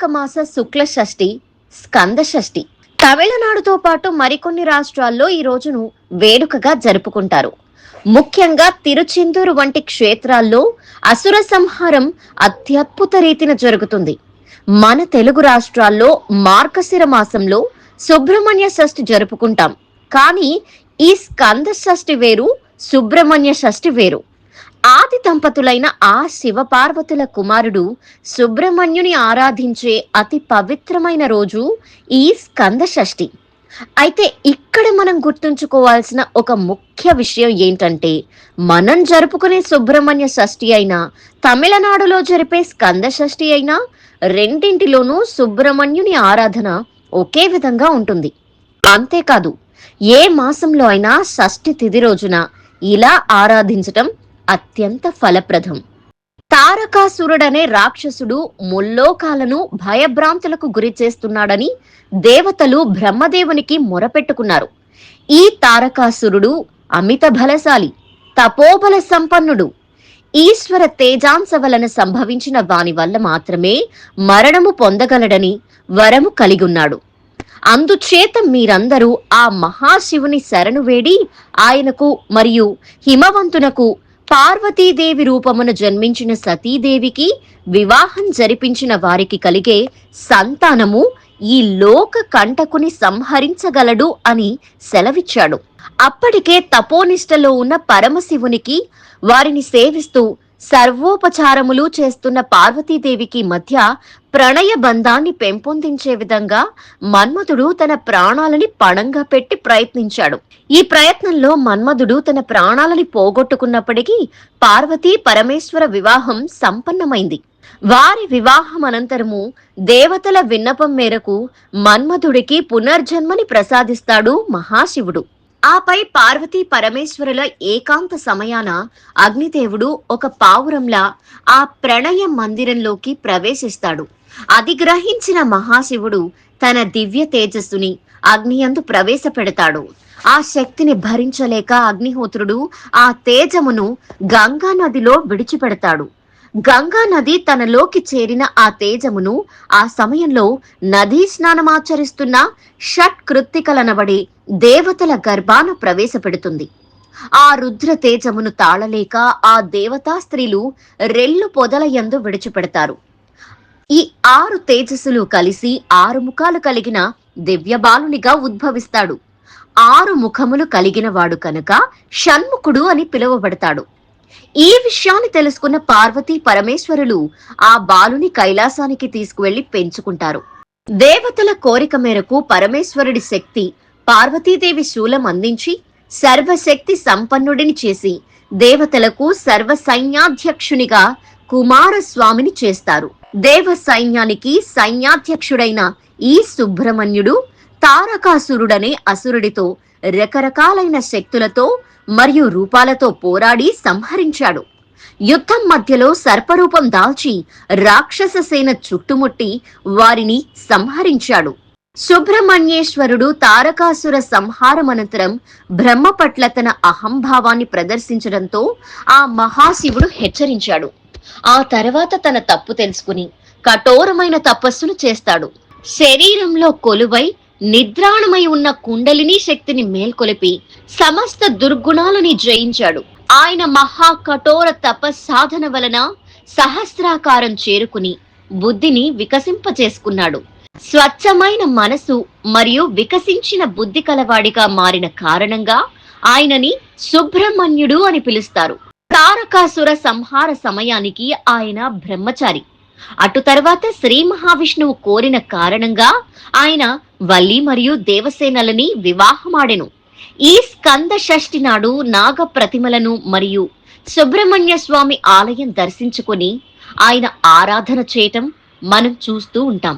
కార్తీక మాస శుక్ల షష్ఠి స్కంద షష్ఠి. తమిళనాడుతో పాటు మరికొన్ని రాష్ట్రాల్లో ఈ రోజును వేడుకగా జరుపుకుంటారు. ముఖ్యంగా తిరుచెందూరు వంటి క్షేత్రాల్లో అసుర సంహారం అత్యద్భుత రీతిన జరుగుతుంది. మన తెలుగు రాష్ట్రాల్లో మార్గశిర మాసంలో సుబ్రహ్మణ్య షష్ఠి జరుపుకుంటాం. కానీ ఈ స్కంద షష్ఠి వేరు సుబ్రహ్మణ్య షష్ఠి వేరు. ఆది దంపతులైన ఆ శివపార్వతుల కుమారుడు సుబ్రహ్మణ్యుని ఆరాధించే అతి పవిత్రమైన రోజు ఈ స్కంద షష్ఠి. అయితే ఇక్కడ మనం గుర్తుంచుకోవాల్సిన ఒక ముఖ్య విషయం ఏంటంటే మనం జరుపుకునే సుబ్రహ్మణ్య షష్ఠి అయినా తమిళనాడులో జరిపే స్కంద షష్ఠి అయినా రెండింటిలోనూ సుబ్రహ్మణ్యుని ఆరాధన ఒకే విధంగా ఉంటుంది. అంతేకాదు ఏ మాసంలో అయినా షష్ఠి తిథి రోజున ఇలా ఆరాధించటం అత్యంత ఫలప్రదం. తారకాసురుడనే రాక్షసుడు ముల్లోకాలను భయభ్రాంతులకు గురి చేస్తున్నాడని దేవతలు బ్రహ్మదేవునికి మొరపెట్టుకున్నారు. ఈ తారకాసురుడు అమిత బలశాలి తపోబల సంపన్నుడు. ఈశ్వర తేజాంశ వలన సంభవించిన వాని వల్ల మాత్రమే మరణము పొందగలడని వరము కలిగున్నాడు. అందుచేత మీరందరూ ఆ మహాశివుని శరణు వేడి ఆయనకు మరియు హిమవంతునకు పార్వతీదేవి రూపమున జన్మించిన సతీదేవికి వివాహం జరిపించిన వారికి కలిగే సంతానము ఈ లోక కంటకుని సంహరించగలడు అని సెలవిచ్చాడు. అప్పటికే తపోనిష్టలో ఉన్న పరమశివునికి వారిని సేవిస్తూ సర్వోపచారములు చేస్తున్న పార్వతీదేవికి మధ్య ప్రణయ బంధాన్ని పెంపొందించే విధంగా మన్మధుడు తన ప్రాణాలని పణంగా పెట్టి ప్రయత్నించాడు. ఈ ప్రయత్నంలో మన్మధుడు తన ప్రాణాలని పోగొట్టుకున్నప్పటికీ పార్వతీ పరమేశ్వర వివాహం సంపన్నమైంది. వారి వివాహం అనంతరము దేవతల విన్నపం మేరకు మన్మధుడికి పునర్జన్మని ప్రసాదిస్తాడు మహాశివుడు. ఆపై పార్వతీ పరమేశ్వరుల ఏకాంత సమయాన అగ్నిదేవుడు ఒక పావురంలా ఆ ప్రణయ మందిరంలోకి ప్రవేశిస్తాడు. అది గ్రహించిన మహాశివుడు తన దివ్య తేజస్సుని అగ్నియందు ప్రవేశపెడతాడు. ఆ శక్తిని భరించలేక అగ్నిహోత్రుడు ఆ తేజమును గంగా నదిలో విడిచిపెడతాడు. గంగా నది తనలోకి చేరిన ఆ తేజమును ఆ సమయంలో నదీ స్నానమాచరిస్తున్న షట్ కృత్తికలనబడి దేవతల గర్భాన ప్రవేశపెడుతుంది. ఆ రుద్ర తేజమును తాళలేక ఆ దేవతా స్త్రీలు రెల్లు పొదల ఎందు విడిచిపెడతారు. ఈ ఆరు తేజస్సులు కలిసి ఆరు ముఖాలు కలిగిన దివ్యబాలునిగా ఉద్భవిస్తాడు. ఆరు ముఖములు కలిగిన వాడు కనుక షణ్ముఖుడు అని పిలువబడతాడు. ఈ విషయాన్ని తెలుసుకున్న పార్వతీ పరమేశ్వరులు ఆ బాలుని కైలాసానికి తీసుకువెళ్ళి పెంచుకుంటారు. దేవతల కోరిక మేరకు పరమేశ్వరుడి శక్తి పార్వతీదేవి శూలం అందించి సర్వశక్తి సంపన్నుడిని చేసి దేవతలకు సర్వ సైన్యాధ్యక్షునిగా కుమారస్వామిని చేస్తారు. దేవ సైన్యానికి సైన్యాధ్యక్షుడైన ఈ సుబ్రహ్మణ్యుడు తారకాసురుడనే అసురుడితో రకరకాలైన శక్తులతో మరియు రూపాలతో పోరాడి సంహరించాడు. యుద్ధం మధ్యలో సర్పరూపం దాల్చి రాక్షస సేన చుట్టుముట్టి వారిని సంహరించాడు. సుబ్రహ్మణ్యేశ్వరుడు తారకాసుర సంహారం అనంతరం బ్రహ్మ పట్ల తన అహంభావాన్ని ప్రదర్శించడంతో ఆ మహాశివుడు హెచ్చరించాడు. ఆ తర్వాత తన తప్పు తెలుసుకుని కఠోరమైన తపస్సును చేస్తాడు. శరీరంలో కొలువై నిద్రాణమై ఉన్న కుండలిని శక్తిని మేల్కొలిపి సమస్త దుర్గుణాలని జయించాడు. ఆయన మహా కఠోర తపస్సాధన వలన సహస్రాకారం చేరుకుని బుద్ధిని వికసింపచేసుకున్నాడు స్వచ్ఛమైన మనసు మరియు వికసించిన బుద్ధి కలవాడిగా మారిన కారణంగా ఆయనని సుబ్రహ్మణ్యుడు అని పిలుస్తారు. తారకాసుర సంహార సమయానికి ఆయన బ్రహ్మచారి. అటు తర్వాత శ్రీ మహావిష్ణువు కోరిన కారణంగా ఆయన వల్లి మరియు దేవసేనలని వివాహమాడెను. ఈ స్కంద షష్ఠి నాడు నాగ ప్రతిమలను మరియు సుబ్రహ్మణ్య స్వామి ఆలయం దర్శించుకొని ఆయన ఆరాధన చేయటం మనం చూస్తూ ఉంటాం.